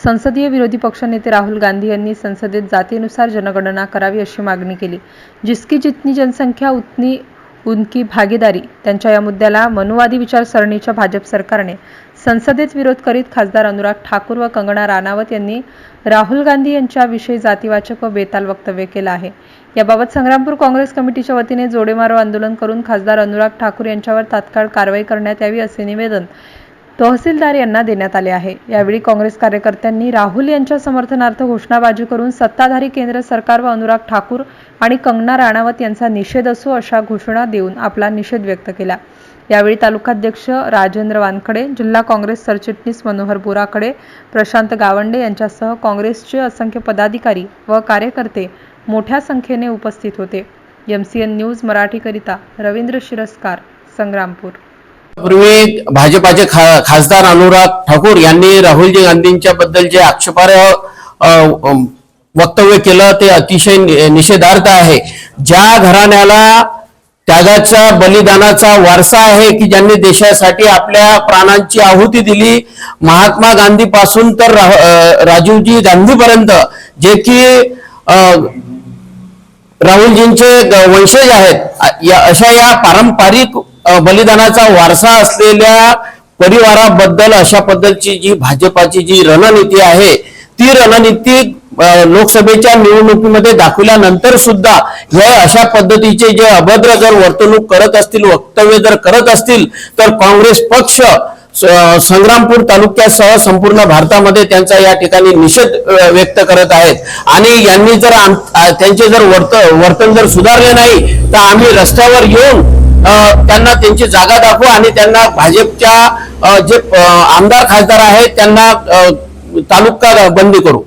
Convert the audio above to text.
संसदीय विरोधी पक्षनेते राहुल गांधी यांनी संसदेत जातीनुसार जनगणना करावी अशी मागणी केली. जिसकी जितनी जनसंख्या उतनी उनकी भागीदारी त्यांच्या या मुद्द्याला मनुवादी विचारसरणीच्या भाजप सरकारने संसदेत विरोध करीत खासदार अनुराग ठाकूर व कंगना राणावत यांनी राहुल गांधी यांच्याविषयी जातीवाचक व बेताल वक्तव्य केलं आहे. याबाबत संग्रामपूर काँग्रेस कमिटीच्या वतीने जोडेमारो आंदोलन करून खासदार अनुराग ठाकूर यांच्यावर तात्काळ कारवाई करण्यात यावी असे निवेदन तहसीलदार यांना देण्यात आले आहे. यावेळी काँग्रेस कार्यकर्त्यांनी राहुल यांच्या समर्थनार्थ घोषणाबाजी करून सत्ताधारी केंद्र सरकार व अनुराग ठाकूर आणि कंगना राणावत यांचा निषेध असो अशा घोषणा देऊन आपला निषेध व्यक्त केला. यावेळी तालुकाध्यक्ष राजेंद्र वानखडे जिल्हा काँग्रेस सरचिटणीस मनोहर बोराकडे प्रशांत गावंडे यांच्यासह काँग्रेसचे असंख्य पदाधिकारी व कार्यकर्ते मोठ्या संख्येने उपस्थित होते. एम सी एन न्यूज मराठीकरिता रवींद्र शिरस्कार संग्रामपूर. पूर्वी भाजपाचे खा खासदार अनुराग ठाकूर यांनी राहुलजी गांधींच्या बद्दल जे आक्षेपार्ह वक्तव्य केलं ते अतिशय निषेधार्थ आहे. ज्या घराण्याला त्यागाचा बलिदानाचा वारसा आहे की ज्यांनी देशासाठी आपल्या प्राणांची आहुती दिली महात्मा गांधी पासून तर राजीवजी गांधीपर्यंत जे की राहुलजींचे वंशज आहेत या अशा या पारंपरिक बलिदानाचा वारसा असलेल्या परिवाराबद्दल अशा पद्धतीची जी भाजपाची जी रणनीती आहे ती रणनीती लोकसभेच्या निवडणुकीमध्ये दाखवल्यानंतर सुद्धा हे अशा पद्धतीचे जे अभद्र जर वर्तणूक करत असतील वक्तव्य जर करत असतील तर काँग्रेस पक्ष स- संग्रामपूर तालुक्यासह संपूर्ण भारतामध्ये त्यांचा या ठिकाणी निषेध व्यक्त करत आहेत. आणि यांनी जर आम- त्यांचे जर वर्त वर्तन जर सुधारले नाही तर आम्ही रस्त्यावर येऊन त्यांना त्यांची जागा दाखवू आणि त्यांना भाजपच्या जे आमदार खासदार आहेत त्यांना तालुका बंदी करू.